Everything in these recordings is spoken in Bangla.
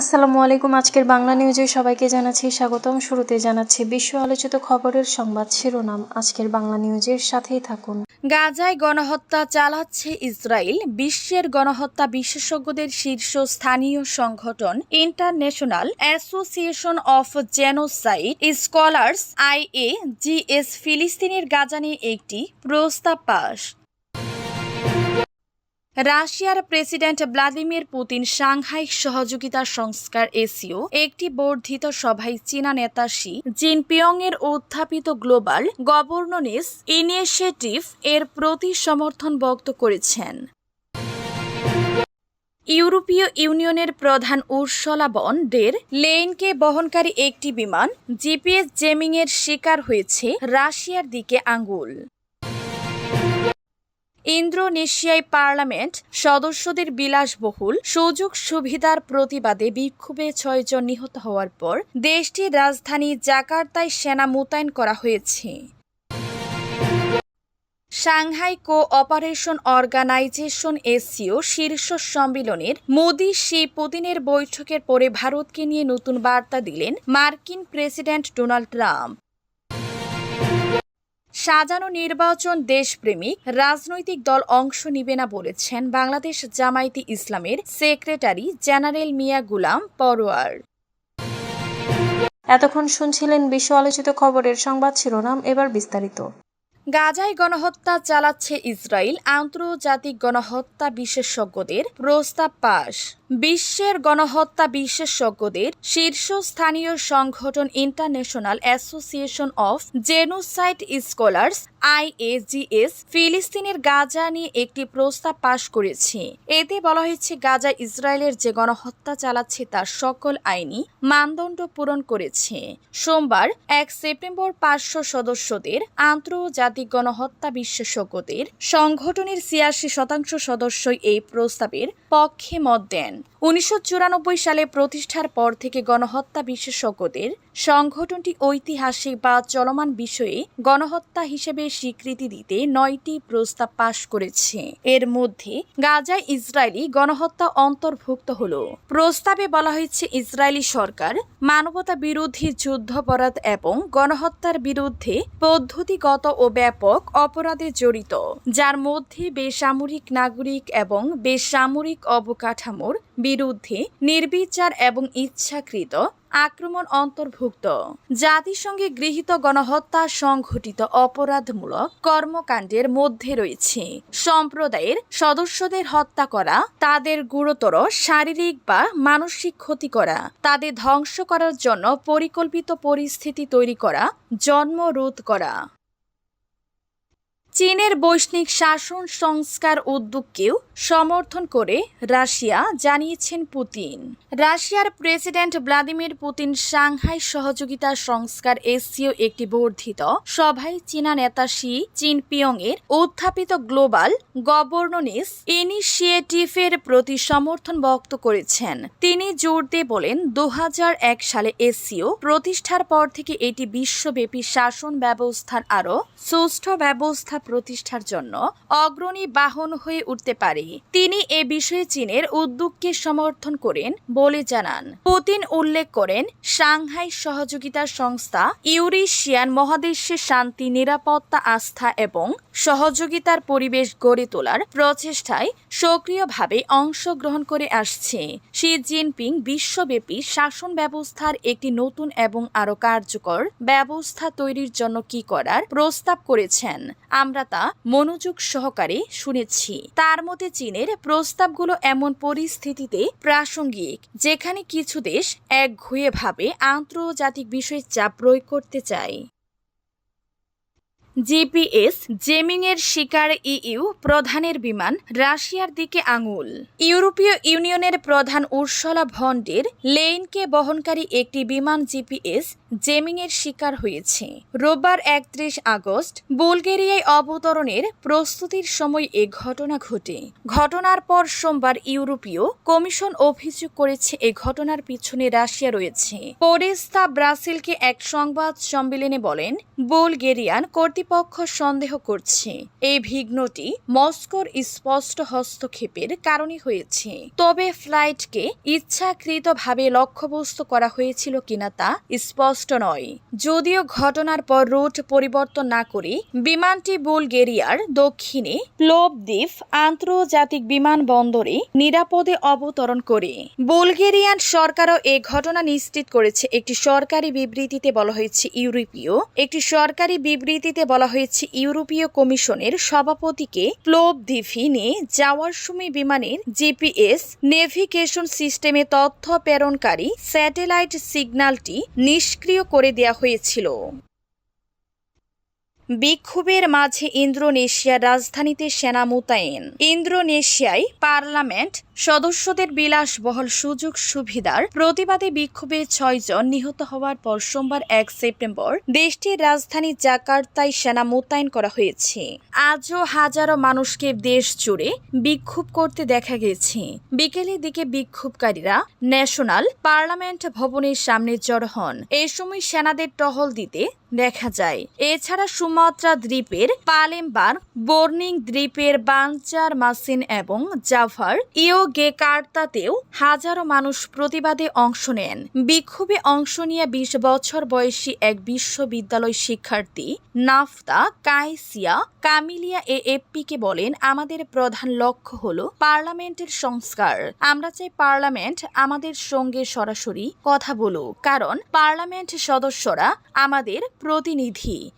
আসসালামু আলাইকুম, আজকের বাংলা নিউজে সবাইকে জানাচ্ছি স্বাগতম। শুরুতে জানাচ্ছি বিশ্ব আলোচিত খবরের সংবাদ শিরোনাম। আজকের বাংলা নিউজের সাথেই থাকুন। গাজায় গণহত্যা চালাচ্ছে ইসরায়েল। বিশ্বের গণহত্যা বিশেষজ্ঞদের শীর্ষ স্থানীয় সংগঠন international association of genocide scholars IA GS ফিলিস্তিনের গাজা নিয়ে একটি প্রস্তাব পাশ রাশিয়ার প্রেসিডেন্ট ভ্লাদিমির পুতিন সাংহাই সহযোগিতা সংস্কার এসিও, একটি বর্ধিত সভায় চীনা নেতা শি জিনপিয়ং এর উত্থাপিত গ্লোবাল গভর্ননেস ইনিশিয়েটিভ এর প্রতি সমর্থন ব্যক্ত করেছেন। ইউরোপীয় ইউনিয়নের প্রধান উর্সলা বন ডের লেনকে বহনকারী একটি বিমান জিপিএস জেমিং এর শিকার হয়েছে রাশিয়ার দিকে আঙ্গুল। ইন্দোনেশিয়ায় পার্লামেন্ট সদস্যদের বিলাসবহুল, সুযোগ সুবিধার প্রতিবাদে বিক্ষোভে ছয়জন নিহত হওয়ার পর দেশটির রাজধানী জাকার্তায় সেনা মোতায়েন করা হয়েছে। সাংহাই কো অপারেশন অর্গানাইজেশন এসিও শীর্ষ সম্মেলনের মোদি শি পুতিনের বৈঠকের পরে ভারতকে নিয়ে নতুন বার্তা দিলেন মার্কিন প্রেসিডেন্ট ডোনাল্ড ট্রাম্প। সাজানো নির্বাচন দেশপ্রেমিক রাজনৈতিক দল অংশ নিবে না বলেছেন বাংলাদেশ জামায়াতে ইসলামের সেক্রেটারি জেনারেল মিয়া গুলাম পরোয়ার। এতক্ষণ শুনছিলেন বিশ্ব আলোচিত খবরের সংবাদ শিরোনাম এবার বিস্তারিত। গাজায় গণহত্যা চালাচ্ছে ইসরায়েল আন্তর্জাতিক গণহত্যা বিশেষজ্ঞদের প্রস্তাব পাশ। বিশ্বের গণহত্যা বিশেষজ্ঞদের শীর্ষস্থানীয় সংগঠন international association of genocide scholars, IAGS, ফিলিস্তিনের গাজা নিয়ে একটি প্রস্তাব পাশ করেছে। এতে বলা হয়েছে, গাজা ইসরায়েলের যে গণহত্যা চালাচ্ছে তার সকল আইনি মানদণ্ড পূরণ করেছে। সোমবার এক সেপ্টেম্বর পাঁচশো সদস্যদের আন্তর্জাতিক গণহত্যা বিশেষজ্ঞদের সংগঠনের ছিয়াশি শতাংশ সদস্যই এই প্রস্তাবের পক্ষে মত দেন। উনিশশো চুরানব্বই সালে প্রতিষ্ঠার পর থেকে গণহত্যা বিশেষজ্ঞদের সংগঠনটি ঐতিহাসিক বা চলমান বিষয়ে গণহত্যা হিসেবে স্বীকৃতি দিতে নয়টি প্রস্তাব পাশ করেছে। এর মধ্যে গাজায় ইসরায়েলি গণহত্যা অন্তর্ভুক্ত হল। প্রস্তাবে বলা হয়েছে, ইসরায়েলি সরকার মানবতা বিরোধী যুদ্ধাপরাধ এবং গণহত্যার বিরুদ্ধে পদ্ধতিগত ও ব্যাপক অপরাধে জড়িত, যার মধ্যে বেসামরিক নাগরিক এবং বেসামরিক অবকাঠামোর বিরুদ্ধে নির্বিচার এবং ইচ্ছাকৃত আক্রমণ অন্তর্ভুক্ত। জাতিসংঘে গৃহীত গণহত্যা সংঘটিত অপরাধমূলক কর্মকাণ্ডের মধ্যে রয়েছে। সম্প্রদায়ের সদস্যদের হত্যা করা, তাদের গুরুতর শারীরিক বা মানসিক ক্ষতি করা, তাদের ধ্বংস করার জন্য পরিকল্পিত পরিস্থিতি তৈরি করা জন্ম রোধ করা। চীনের বৈশ্বিক শাসন সংস্কার উদ্যোগকেও সমর্থন করে রাশিয়া, জানিয়েছেন পুতিন। রাশিয়ার প্রেসিডেন্ট ভ্লাদিমির পুতিন সাংহাই সহযোগিতা সংস্কার এসিও একটি বর্ধিত সভায় চীনা নেতা শি জিনপিয়ং এর উত্থাপিত গ্লোবাল গভর্ননেস ইনিশিয়েটিভের প্রতি সমর্থন ব্যক্ত করেছেন। তিনি জোর দিয়ে বলেন দু হাজার এক সালে এসিও প্রতিষ্ঠার পর থেকে এটি বিশ্বব্যাপী শাসন ব্যবস্থার আরও সুষ্ঠু ব্যবস্থা প্রতিষ্ঠার জন্য অগ্রণী বাহন হয়ে উঠতে পারে। তিনি এ বিষয়ে চীনের উদ্যোগকে সমর্থন করেন বলে জানান। পুতিন উল্লেখ করেন, সাংহাই সহযোগিতা সংস্থা ইউরেশিয়ান মহাদেশে শান্তি, নিরাপত্তা, আস্থা এবং সহযোগিতার পরিবেশ গড়ে তোলার প্রচেষ্টায় সক্রিয়ভাবে অংশগ্রহণ করে আসছে। শি জিনপিং বিশ্বব্যাপী শাসন ব্যবস্থার একটি নতুন এবং আরও কার্যকর ব্যবস্থা তৈরির জন্য কি করার প্রস্তাব করেছেন। আমরা তা মনোযোগ সহকারে শুনেছি। তার মতে চীনের প্রস্তাবগুলো এমন পরিস্থিতিতে প্রাসঙ্গিক, যেখানে কিছু দেশ একঘুয়েভাবে আন্তর্জাতিক বিষয়ে চাপ প্রয়োগ করতে চায়। জিপিএস জেমিং এর শিকার ইইউ প্রধানের বিমান রাশিয়ার দিকে আঙুল। ইউরোপীয় ইউনিয়নের প্রধান উর্সলা ভন্ডের লেইনকে বহনকারী একটি বিমান জিপিএস জেমিং এর শিকার হয়েছে। রোববার একত্রিশ আগস্ট বুলগেরিয়ায় অবতরণের প্রস্তুতির সময় এ ঘটনা ঘটে। ঘটনার পর সোমবার ইউরোপীয় কমিশন অভিযোগ করেছে এ ঘটনার পিছনে রাশিয়া রয়েছে। পরিস্তা ব্রাসিলকে এক সংবাদ সম্মেলনে বলেন, বুলগেরিয়ান কর্তৃপক্ষ সন্দেহ করছে। এই বিঘ্নটি মস্কোর স্পষ্ট হস্তক্ষেপের কারণে হয়েছে। তবে ফ্লাইটকে ইচ্ছাকৃতভাবে লক্ষ্যবস্তু করা হয়েছিল কিনা তা স্পষ্ট নয়। যদিও ঘটনার পর রুট পরিবর্তন না করে বিমানটি বুলগেরিয়ার দক্ষিণে প্লোবদ্বীপ আন্তর্জাতিক বিমানবন্দরে নিরাপদে অবতরণ করে। বুলগেরিয়ান সরকারও এ ঘটনা নিশ্চিত করেছে। একটি সরকারি বিবৃতিতে বলা হয়েছে, ইউরোপীয় একটি সরকারি বিবৃতিতে বলা হয়েছে, ইউরোপীয় কমিশনের সভাপতিকে প্লোবদ্বীপে নিয়ে যাওয়ার সময় বিমানের জিপিএস নেভিগেশন সিস্টেমে তথ্য প্রেরণকারী স্যাটেলাইট সিগন্যালটি নিষ্ক্রিয় করে দেয়া হয়েছিল। বিক্ষোভের মাঝে ইন্দোনেশিয়ার রাজধানীতে সেনা মোতায়েন। ইন্দ্রোনেশিয়ায় পার্লামেন্ট সদস্যদের বিলাসবহল সুযোগ সুবিধার প্রতিবাদে বিক্ষোভে ছয়জন নিহত হওয়ার পর সোমবার এক সেপ্টেম্বর দেশটির রাজধানী জাকার্তায় সেনা মোতায়েন করা হয়েছে। আজও হাজারো মানুষকে দেশ জুড়ে বিক্ষোভ করতে দেখা গেছে। বিকেলের দিকে বিক্ষোভকারীরা ন্যাশনাল পার্লামেন্ট ভবনের সামনে জড়ো হন। এ সময় সেনাদের টহল দিতে দেখা যায়। এছাড়া সুমাত্রা দ্বীপের পালেমবার বর্নিং দ্বীপের বাঞ্চার মাসিন এবং জাভার ইয়োগে কার্তাতেও হাজারো মানুষ প্রতিবাদে অংশ নেন। বিক্ষোভে অংশ নিয়ে বিশ বছর বয়সী এক বিশ্ববিদ্যালয় শিক্ষার্থী নাফতা কাইসিয়া কামিলিয়া এ এফপিকে বলেন, আমাদের প্রধান লক্ষ্য হল পার্লামেন্টের সংস্কার। আমরা চাই পার্লামেন্ট আমাদের সঙ্গে সরাসরি কথা বলুক। কারণ পার্লামেন্ট সদস্যরা আমাদের প্রতিনিধি।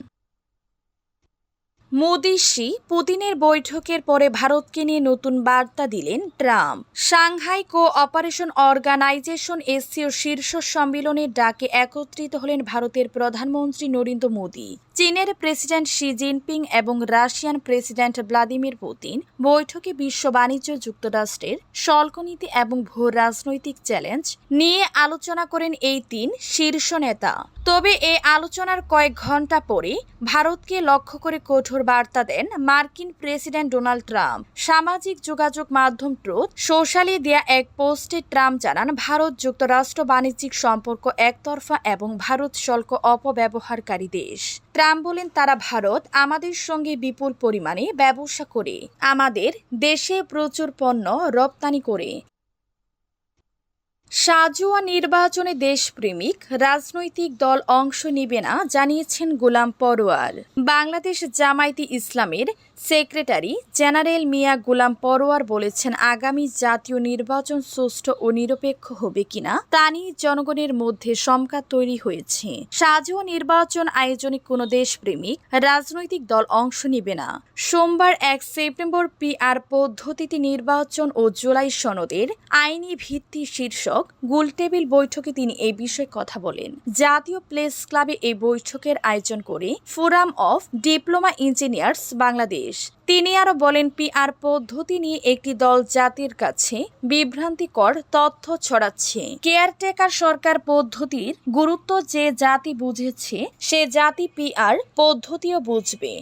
মোদি শি পুতিনের বৈঠকের পরে ভারতকে নিয়ে নতুন বার্তা দিলেন Trump. Shanghai cooperation organisation SCO শীর্ষ সম্মেলনের ডাকে একত্রিত হলেন ভারতের প্রধানমন্ত্রী নরেন্দ্র মোদী। চীনের প্রেসিডেন্ট শি জিনপিং এবং রাশিয়ান প্রেসিডেন্ট ভ্লাদিমির পুতিন বৈঠকে বিশ্ব বাণিজ্য যুক্তরাষ্ট্রের শুল্কনীতি এবং ভূ রাজনৈতিক চ্যালেঞ্জ নিয়ে আলোচনা করেন এই তিন শীর্ষ নেতা। তবে এই আলোচনার কয়েক ঘণ্টা পরে ভারতকে লক্ষ্য করে কঠোর বার্তা দেন মার্কিন প্রেসিডেন্ট ডোনাল্ড ট্রাম্প। সামাজিক যোগাযোগ মাধ্যম ট্রুথ সোশ্যালে দেয়া এক পোস্টে ট্রাম্প জানান, ভারত যুক্তরাষ্ট্র বাণিজ্যিক সম্পর্ক একতরফা এবং ভারত শুল্ক অপব্যবহারকারী দেশ। ট্রাম্প বলেন তারা ভারত, আমাদের সঙ্গে বিপুল পরিমাণে ব্যবসা করে, আমাদের দেশে প্রচুর পণ্য রপ্তানি করে। সাজুয়া নির্বাচনে দেশপ্রেমিক, রাজনৈতিক দল অংশ নেবে না জানিয়েছেন গোলাম পরোয়ার। বাংলাদেশ জামায়াতে ইসলামের সেক্রেটারি জেনারেল মিয়া গোলাম পরোয়ার বলেছেন, আগামী জাতীয় নির্বাচন সুষ্ঠু ও নিরপেক্ষ হবে কিনা তা নিয়ে জনগণের মধ্যে শঙ্কা তৈরি হয়েছে। সাজুয়া নির্বাচন আয়োজনে কোনো দেশপ্রেমিক, রাজনৈতিক দল অংশ নেবে না। সোমবার এক সেপ্টেম্বর পিআর পদ্ধতিতে নির্বাচন ও জুলাই সনদের আইনি ভিত্তি শীর্ষক গোলটেবিল বৈঠকে তিনি এই বিষয়ে কথা বলেন। জাতীয় প্লেস ক্লাবে এই বৈঠকের আয়োজন করে forum of diploma engineers Bangladesh. তিনি আরও বলেন, পিআর পদ্ধতি নিয়ে একটি দল জাতির কাছে বিভ্রান্তিকর তথ্য ছড়াচ্ছে। কেয়ারটেকার সরকার পদ্ধতির গুরুত্ব যে জাতি বুঝেছে, সে জাতি পিআর পদ্ধতিও বুঝবে।